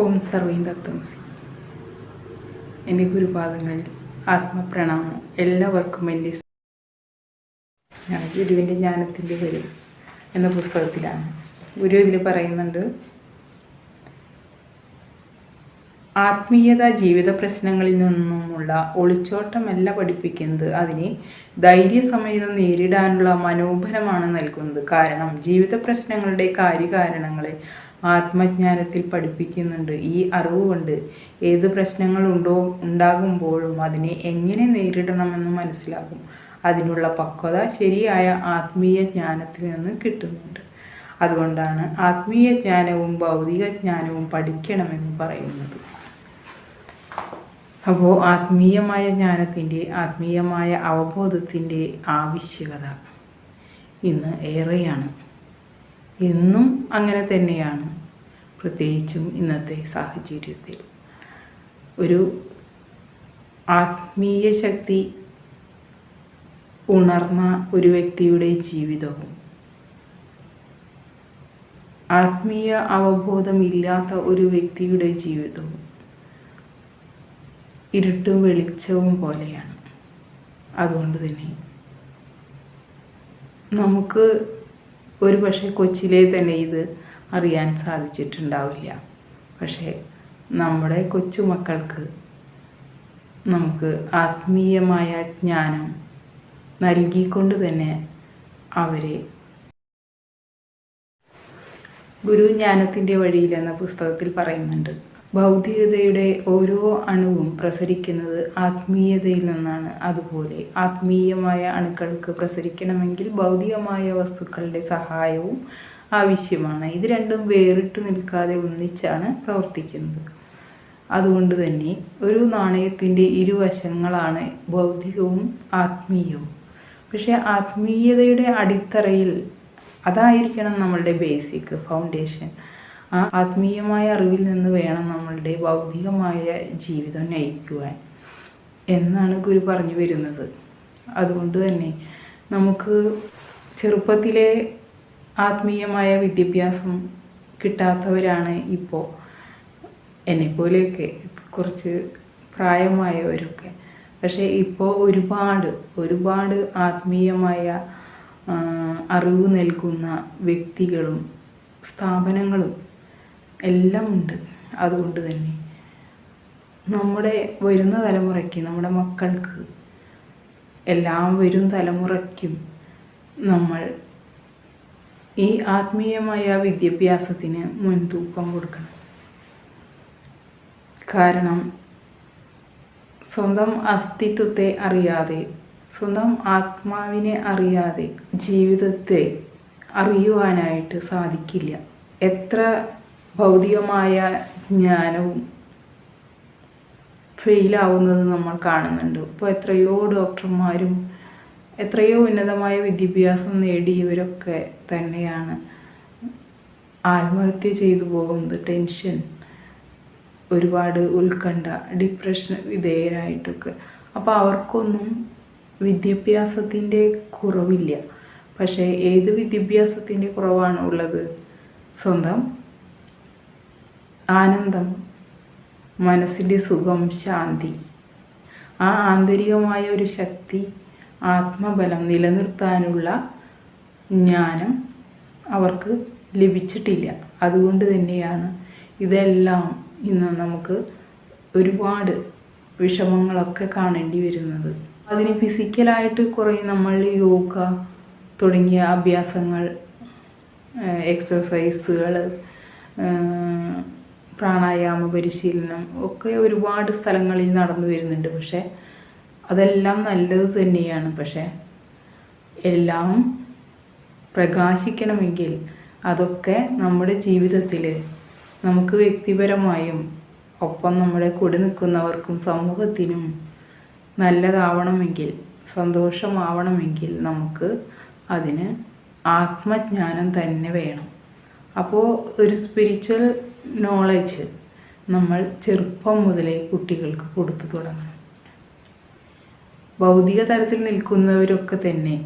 ഓം സർവീം തുംസി എന്റെ ഗുരുപാദങ്ങളിൽ ആത്മപ്രണാമം എല്ലാവർക്കും എന്റെ ഗുരുവിന്റെ ജ്ഞാനത്തിന്റെ ഗുരു എന്ന പുസ്തകത്തിലാണ്. ഗുരു ഇതിൽ പറയുന്നുണ്ട് ആത്മീയത ജീവിത പ്രശ്നങ്ങളിൽ നിന്നുമുള്ള ഒളിച്ചോട്ടമല്ല പഠിപ്പിക്കുന്നത്. അതിനെ ധൈര്യസമേതം നേരിടാനുള്ള മനോബലമാണ് നൽകുന്നത്. കാരണം ജീവിത പ്രശ്നങ്ങളുടെ കാര്യകാരണങ്ങളെ ആത്മജ്ഞാനത്തിൽ പഠിപ്പിക്കുന്നുണ്ട്. ഈ അറിവ് കൊണ്ട് ഏത് പ്രശ്നങ്ങൾ ഉണ്ടോ ഉണ്ടാകുമ്പോഴും അതിനെ എങ്ങനെ നേരിടണമെന്ന് മനസ്സിലാകും അതിനുള്ള പക്വത ശരിയായ ആത്മീയ ജ്ഞാനത്തിൽ നിന്ന് കിട്ടുന്നുണ്ട്. അതുകൊണ്ടാണ് ആത്മീയ ജ്ഞാനവും ഭൗതിക ജ്ഞാനവും പഠിക്കണമെന്ന് പറയുന്നത്. അപ്പോൾ ആത്മീയമായ ജ്ഞാനത്തിന്റെ ആത്മീയമായ അവബോധത്തിന്റെ ആവശ്യകത ഇന്ന് ഏറെയാണ്. എന്നും അങ്ങനെ തന്നെയാണ്. പ്രത്യേകിച്ചും ഇന്നത്തെ സാഹചര്യത്തിൽ. ഒരു ആത്മീയ ശക്തി ഉണർന്ന ഒരു വ്യക്തിയുടെ ജീവിതവും ആത്മീയ അവബോധമില്ലാത്ത ഒരു വ്യക്തിയുടെ ജീവിതവും ഇരുട്ടും വെളിച്ചവും പോലെയാണ്. അതുകൊണ്ട് തന്നെ നമുക്ക് ഒരു പക്ഷേ കൊച്ചിലെ തന്നെ ഇത് അറിയാൻ സാധിച്ചിട്ടുണ്ടാവില്ല. പക്ഷേ നമ്മുടെ കൊച്ചുമക്കൾക്ക് നമുക്ക് ആത്മീയമായ ജ്ഞാനം നൽകിക്കൊണ്ട് തന്നെ അവരെ ഗുരു ജ്ഞാനത്തിന്റെ വഴിയിൽ എന്ന പുസ്തകത്തിൽ പറയുന്നുണ്ട്. ഭൗതികതയുടെ ഓരോ അണുവും പ്രസരിക്കുന്നത് ആത്മീയതയിൽ നിന്നാണ്. അതുപോലെ ആത്മീയമായ അണുക്കൾക്ക് പ്രസരിക്കണമെങ്കിൽ ഭൗതികമായ വസ്തുക്കളുടെ സഹായവും ആവശ്യമാണ്. ഇത് രണ്ടും വേറിട്ട് നിൽക്കാതെ ഒന്നിച്ചാണ് പ്രവർത്തിക്കുന്നത്. അതുകൊണ്ട് തന്നെ ഒരു നാണയത്തിന്റെ ഇരുവശങ്ങളാണ് ഭൗതികവും ആത്മീയവും. പക്ഷേ ആത്മീയതയുടെ അടിത്തറയിൽ അതായിരിക്കണം നമ്മളുടെ ബേസിക് ഫൗണ്ടേഷൻ ആ ആത്മീയമായ അറിവിൽ നിന്ന് വേണം നമ്മളുടെ ഭൗതികമായ ജീവിതം നയിക്കുവാൻ എന്നാണ് ഗുരു പറഞ്ഞു വരുന്നത്. അതുകൊണ്ട് തന്നെ നമുക്ക് ചെറുപ്പത്തിലെ ആത്മീയമായ വിദ്യാഭ്യാസം കിട്ടാത്തവരാണ് ഇപ്പോൾ എന്നെപ്പോലെയൊക്കെ കുറച്ച് പ്രായമായവരൊക്കെ. പക്ഷേ ഇപ്പോൾ ഒരുപാട് ഒരുപാട് ആത്മീയമായ അറിവ് നൽകുന്ന വ്യക്തികളും സ്ഥാപനങ്ങളും എല്ലാം ഉണ്ട്. അതുകൊണ്ട് തന്നെ നമ്മുടെ വരുന്ന തലമുറയ്ക്ക് നമ്മുടെ മക്കൾക്ക് എല്ലാം വരും തലമുറയ്ക്കും നമ്മൾ ഈ ആത്മീയമായ വിദ്യാഭ്യാസത്തിന് മുൻതൂക്കം കൊടുക്കണം. കാരണം സ്വന്തം അസ്തിത്വത്തെ അറിയാതെ സ്വന്തം ആത്മാവിനെ അറിയാതെ ജീവിതത്തെ അറിയുവാനായിട്ട് സാധിക്കില്ല. എത്ര ഭൗതികമായ ജ്ഞാനവും ഫെയിലാവുന്നത് നമ്മൾ കാണുന്നുണ്ട്. ഇപ്പോൾ എത്രയോ ഡോക്ടർമാരും എത്രയോ ഉന്നതമായ വിദ്യാഭ്യാസം നേടിയവരൊക്കെ തന്നെയാണ്. ആത്മഹത്യ ചെയ്തു പോകുന്നത് ടെൻഷൻ ഒരുപാട് ഉത്കണ്ഠ ഡിപ്രഷൻ വിധേയരായിട്ടൊക്കെ അപ്പോൾ അവർക്കൊന്നും വിദ്യാഭ്യാസത്തിന്റെ കുറവില്ല. പക്ഷേ ഏത് വിദ്യാഭ്യാസത്തിന്റെ കുറവാണ് ഉള്ളത്? സ്വന്തം ആനന്ദം മനസ്സിന്റെ സുഖം ശാന്തി. ആ ആന്തരികമായ ഒരു ശക്തി ആത്മബലം നിലനിർത്താനുള്ള ജ്ഞാനം അവർക്ക് ലഭിച്ചിട്ടില്ല. അതുകൊണ്ട് തന്നെയാണ് ഇതെല്ലാം ഇന്ന് നമുക്ക് ഒരുപാട് വിഷമങ്ങളൊക്കെ കാണേണ്ടി വരുന്നത്. അതിന് ഫിസിക്കലായിട്ട് കുറേ നമ്മൾ യോഗ തുടങ്ങിയ അഭ്യാസങ്ങൾ എക്സസൈസുകൾ പ്രാണായാമ പരിശീലനം ഒക്കെ ഒരുപാട് സ്ഥലങ്ങളിൽ നടന്നു വരുന്നുണ്ട്. പക്ഷേ അതെല്ലാം നല്ലത് തന്നെയാണ്. പക്ഷേ എല്ലാം പ്രകാശിക്കണമെങ്കിൽ അതൊക്കെ നമ്മുടെ ജീവിതത്തിൽ നമുക്ക് വ്യക്തിപരമായും ഒപ്പം നമ്മുടെ കൂടെ നിൽക്കുന്നവർക്കും സമൂഹത്തിനും നല്ലതാവണമെങ്കിൽ സന്തോഷമാവണമെങ്കിൽ നമുക്ക് അതിന് ആത്മജ്ഞാനം തന്നെ വേണം. അപ്പോൾ ഒരു സ്പിരിച്വൽ നോളജ് നമ്മൾ ചെറുപ്പം മുതലേ കുട്ടികൾക്ക് കൊടുത്തു തുടങ്ങണം. ഭൗതിക തലത്തിൽ നിൽക്കുന്നവരൊക്കെ തന്നെ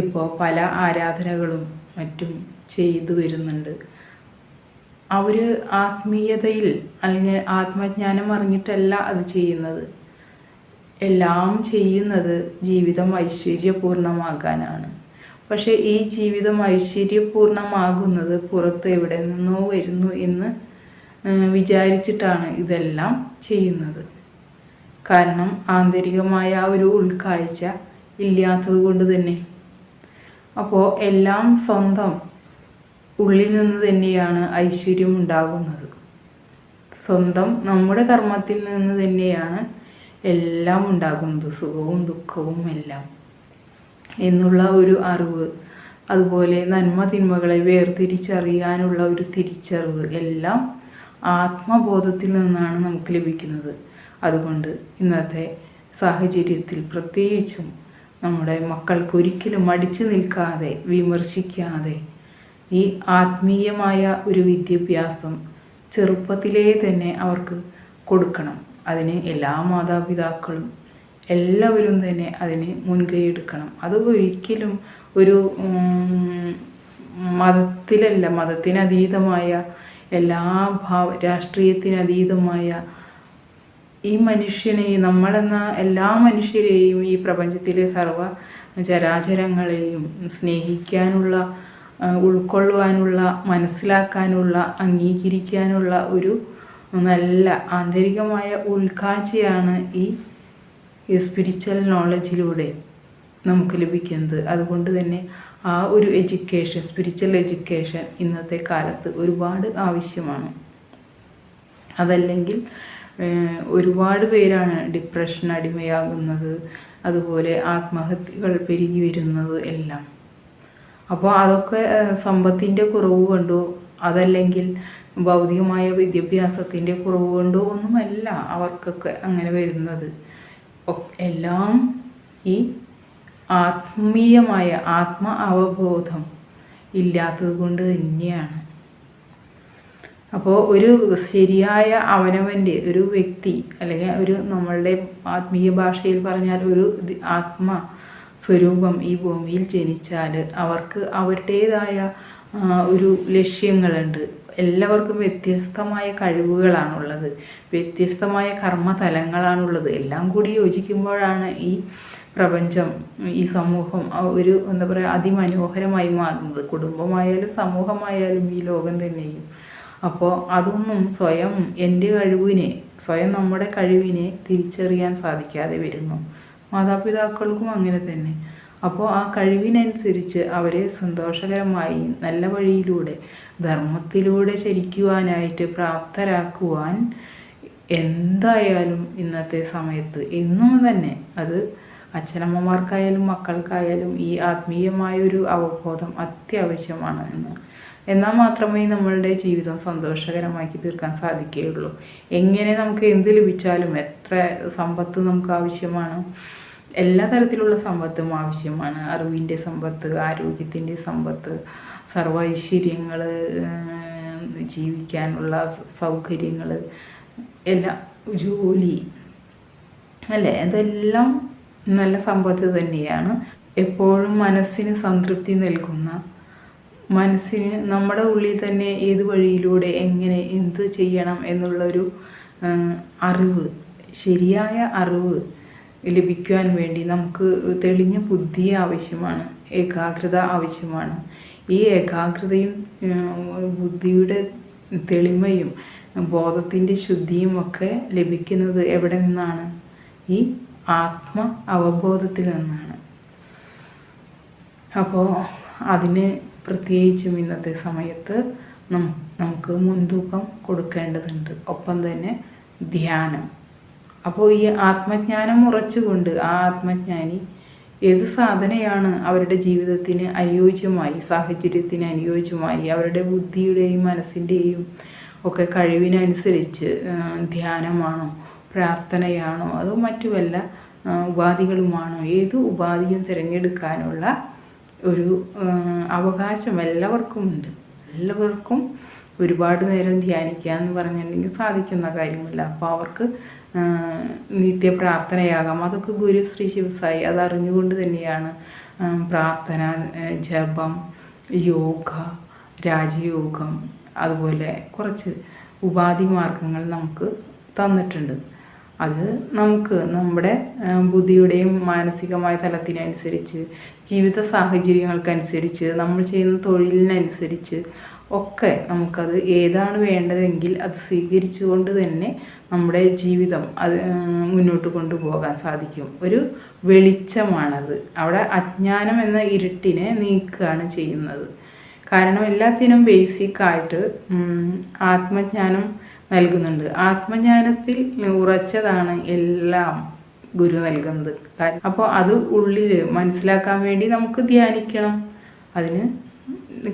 ഇപ്പോൾ പല ആരാധനകളും മറ്റും ചെയ്തു വരുന്നുണ്ട്. അവർ ആത്മീയതയിൽ അല്ലെങ്കിൽ ആത്മജ്ഞാനം അറിഞ്ഞിട്ടല്ല അത് ചെയ്യുന്നത്. എല്ലാം ചെയ്യുന്നത് ജീവിതം ഐശ്വര്യപൂർണമാകാനാണ് പക്ഷേ ഈ ജീവിതം ഐശ്വര്യപൂർണമാകുന്നത് പുറത്ത് എവിടെ നിന്നോ വരുന്നു എന്ന് വിചാരിച്ചിട്ടാണ് ഇതെല്ലാം ചെയ്യുന്നത്. കാരണം ആന്തരികമായ ഒരു ഉൾക്കാഴ്ച ഇല്ലാത്തത് കൊണ്ട് തന്നെ അപ്പോൾ എല്ലാം സ്വന്തം ഉള്ളിൽ നിന്ന് തന്നെയാണ് ഐശ്വര്യം ഉണ്ടാകുന്നത്. സ്വന്തം നമ്മുടെ കർമ്മത്തിൽ നിന്ന് തന്നെയാണ് എല്ലാം ഉണ്ടാകുന്നത് സുഖവും ദുഃഖവും എല്ലാം. എന്നുള്ള ഒരു അറിവ് അതുപോലെ നന്മ തിന്മകളെ വേർതിരിച്ചറിയാനുള്ള ഒരു തിരിച്ചറിവ് എല്ലാം ആത്മബോധത്തിൽ നിന്നാണ് നമുക്ക് ലഭിക്കുന്നത്. അതുകൊണ്ട് ഇന്നത്തെ സാഹചര്യത്തിൽ പ്രത്യേകിച്ചും നമ്മുടെ മക്കൾക്ക് ഒരിക്കലും മടിച്ചു നിൽക്കാതെ വിമർശിക്കാതെ. ഈ ആത്മീയമായ ഒരു വിദ്യാഭ്യാസം ചെറുപ്പത്തിലേ തന്നെ അവർക്ക് കൊടുക്കണം. അതിന് എല്ലാ മാതാപിതാക്കളും എല്ലാവരും തന്നെ അതിന് മുൻകൈ എടുക്കണം. അത് ഒരിക്കലും ഒരു മതത്തിലല്ല മതത്തിനതീതമായ എല്ലാ ഭാവ രാഷ്ട്രീയത്തിനതീതമായ ഈ മനുഷ്യനെ നമ്മളെന്ന എല്ലാ മനുഷ്യരെയും ഈ പ്രപഞ്ചത്തിലെ സർവ ചരാചരങ്ങളെയും സ്നേഹിക്കാനുള്ള ഉൾക്കൊള്ളുവാനുള്ള മനസ്സിലാക്കാനുള്ള അംഗീകരിക്കാനുള്ള ഒരു നല്ല ആന്തരികമായ ഉൾക്കാഴ്ചയാണ് ഈ സ്പിരിച്വൽ നോളജിലൂടെ നമുക്ക് ലഭിക്കുന്നത്. അതുകൊണ്ട് തന്നെ ആ ഒരു എഡ്യൂക്കേഷൻ സ്പിരിച്വൽ എഡ്യൂക്കേഷൻ ഇന്നത്തെ കാലത്ത് ഒരുപാട് ആവശ്യമാണ്. അതല്ലെങ്കിൽ ഒരുപാട് പേരാണ് ഡിപ്രഷൻ അടിമയാകുന്നത് അതുപോലെ ആത്മഹത്യകൾ പെരുകി വരുന്നത് എല്ലാം. അപ്പോൾ അതൊക്കെ സമ്പത്തിന്റെ കുറവ് കൊണ്ടോ അതല്ലെങ്കിൽ ഭൗതികമായ വിദ്യാഭ്യാസത്തിന്റെ കുറവ് കൊണ്ടോ ഒന്നുമല്ല അവർക്കൊക്കെ അങ്ങനെ വരുന്നത്. എല്ലാം ഈ ആത്മീയമായ ആത്മ അവബോധം ഇല്ലാത്തത് കൊണ്ട് തന്നെയാണ്. അപ്പോൾ ഒരു ശരിയായ അവനവന്റെ ഒരു വ്യക്തി അല്ലെങ്കിൽ ഒരു നമ്മളുടെ ആത്മീയ ഭാഷയിൽ പറഞ്ഞാൽ ഒരു ആത്മ സ്വരൂപം ഈ ഭൂമിയിൽ ജനിച്ചാൽ അവർക്ക് അവരുടേതായ ഒരു ലക്ഷ്യങ്ങളുണ്ട്. എല്ലാവർക്കും വ്യത്യസ്തമായ കഴിവുകളാണുള്ളത്. വ്യത്യസ്തമായ കർമ്മതലങ്ങളാണുള്ളത്. എല്ലാം കൂടി യോജിക്കുമ്പോഴാണ് ഈ പ്രപഞ്ചം ഈ സമൂഹം ഒരു എന്താ പറയുക അതിമനോഹരമായി മാറുന്നത്. കുടുംബമായാലും സമൂഹമായാലും ഈ ലോകം തന്നെയും. അപ്പോൾ അതൊന്നും സ്വയം എന്റെ കഴിവിനെ സ്വയം നമ്മുടെ കഴിവിനെ തിരിച്ചറിയാൻ സാധിക്കാതെ വരുന്നു. മാതാപിതാക്കൾക്കും അങ്ങനെ തന്നെ. അപ്പോൾ ആ കഴിവിനനുസരിച്ച് അവരെ സന്തോഷകരമായി നല്ല വഴിയിലൂടെ ധർമ്മത്തിലൂടെ ചരിക്കുവാനായിട്ട് പ്രാപ്തരാക്കുവാൻ എന്തായാലും ഇന്നത്തെ സമയത്ത് എന്നും തന്നെ അത് അച്ഛനമ്മമാർക്കായാലും മക്കൾക്കായാലും ഈ ആത്മീയമായൊരു അവബോധം അത്യാവശ്യമാണ് എന്ന് എന്നാൽ മാത്രമേ നമ്മളുടെ ജീവിതം സന്തോഷകരമാക്കി തീർക്കാൻ സാധിക്കുകയുള്ളൂ. എങ്ങനെ നമുക്ക് എന്ത് ലഭിച്ചാലും എത്ര സമ്പത്ത് നമുക്ക് ആവശ്യമാണ്. എല്ലാ തരത്തിലുള്ള സമ്പത്തും ആവശ്യമാണ്. അറിവിന്റെ സമ്പത്ത് ആരോഗ്യത്തിന്റെ സമ്പത്ത് സർവ ഐശ്വര്യങ്ങൾ ജീവിക്കാനുള്ള സൗകര്യങ്ങൾ എല്ലാ ജോലി അല്ലേ? അതെല്ലാം നല്ല സമ്പത്ത് തന്നെയാണ്. എപ്പോഴും മനസ്സിന് സംതൃപ്തി നൽകുന്ന മനസ്സിന് നമ്മുടെ ഉള്ളിൽ തന്നെ ഏത് വഴിയിലൂടെ എങ്ങനെ എന്ത് ചെയ്യണം എന്നുള്ളൊരു അറിവ് ശരിയായ അറിവ് ലഭിക്കുവാൻ വേണ്ടി നമുക്ക് തെളിഞ്ഞ ബുദ്ധി ആവശ്യമാണ് ഏകാഗ്രത ആവശ്യമാണ്. ഈ ഏകാഗ്രതയും ബുദ്ധിയുടെ തെളിമയും ബോധത്തിന്റെ ശുദ്ധിയും ഒക്കെ ലഭിക്കുന്നത് എവിടെ നിന്നാണ്? ഈ ആത്മ അവബോധത്തിൽ നിന്നാണ്. അപ്പോൾ അതിന് പ്രത്യേകിച്ചും ഇന്നത്തെ സമയത്ത് നമുക്ക് മുൻതൂക്കം കൊടുക്കേണ്ടതുണ്ട്. ഒപ്പം തന്നെ ധ്യാനം. അപ്പോൾ ഈ ആത്മജ്ഞാനം ഉറച്ചുകൊണ്ട് ആ ആത്മജ്ഞാനി ഏത് സാധനയാണ് അവരുടെ ജീവിതത്തിന് അനുയോജ്യമായി സാഹചര്യത്തിന് അനുയോജ്യമായി അവരുടെ ബുദ്ധിയുടെയും മനസ്സിന്റെയും ഒക്കെ കഴിവിനനുസരിച്ച് ധ്യാനമാണോ പ്രാർത്ഥനയാണോ അതോ മറ്റു വല്ല ഉപാധികളുമാണോ ഏത് ഉപാധിയും തിരഞ്ഞെടുക്കാനുള്ള ഒരു അവകാശം എല്ലാവർക്കും ഉണ്ട് എല്ലാവർക്കും ഒരുപാട് നേരം ധ്യാനിക്കുക എന്ന് പറഞ്ഞിട്ടുണ്ടെങ്കിൽ സാധിക്കുന്ന കാര്യമില്ല. അപ്പോൾ അവർക്ക് നിത്യ പ്രാർത്ഥനയാകാം അതൊക്കെ ഗുരു ശ്രീ ശിവസായി അത് അറിഞ്ഞുകൊണ്ട് തന്നെയാണ് പ്രാർത്ഥന ജപം യോഗ രാജയോഗം അതുപോലെ കുറച്ച് ഉപാധി മാർഗങ്ങൾ നമുക്ക് തന്നിട്ടുണ്ട്. അത് നമുക്ക് നമ്മുടെ ബുദ്ധിയുടെയും മാനസികമായ തലത്തിനനുസരിച്ച് ജീവിത സാഹചര്യങ്ങൾക്കനുസരിച്ച് നമ്മൾ ചെയ്യുന്ന തൊഴിലിനനുസരിച്ച് ഒക്കെ നമുക്കത് ഏതാണ് വേണ്ടതെങ്കിൽ അത് സ്വീകരിച്ചുകൊണ്ട് തന്നെ നമ്മുടെ ജീവിതം അത് മുന്നോട്ട് കൊണ്ടുപോകാൻ സാധിക്കും. ഒരു വെളിച്ചമാണത്. അവിടെ അജ്ഞാനം എന്ന ഇരുട്ടിനെ നീക്കുകയാണ് ചെയ്യുന്നത്. കാരണം എല്ലാത്തിനും ബേസിക്കായിട്ട് ആത്മജ്ഞാനം നൽകുന്നുണ്ട്. ആത്മജ്ഞാനത്തിൽ ഉറച്ചതാണ് എല്ലാം ഗുരു നൽകുന്നത്. അപ്പോൾ അത് ഉള്ളിൽ മനസ്സിലാക്കാൻ വേണ്ടി നമുക്ക് ധ്യാനിക്കണം. അതിന്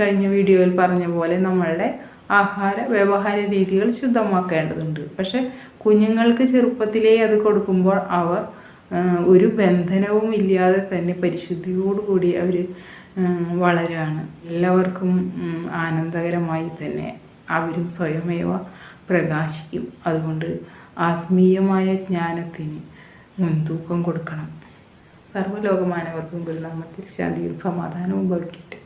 കഴിഞ്ഞ വീഡിയോയിൽ പറഞ്ഞ പോലെ നമ്മളുടെ ആഹാര വ്യവഹാര രീതികൾ ശുദ്ധമാക്കേണ്ടതുണ്ട്. പക്ഷെ കുഞ്ഞുങ്ങൾക്ക് ചെറുപ്പത്തിലേ അത് കൊടുക്കുമ്പോൾ അവർ ഒരു ബന്ധനവും ഇല്ലാതെ തന്നെ പരിശുദ്ധിയോടുകൂടി അവർ വളരുകയാണ് എല്ലാവർക്കും ആനന്ദകരമായി തന്നെ അവരും സ്വയമേവ പ്രകാശിക്കും. അതുകൊണ്ട് ആത്മീയമായ ജ്ഞാനത്തിന് മുൻതൂക്കം കൊടുക്കണം. സർവലോകമാനവർക്കും ഗുരുനാമത്തിൽ ശാന്തിയും സമാധാനവും ഭവിക്കട്ടെ.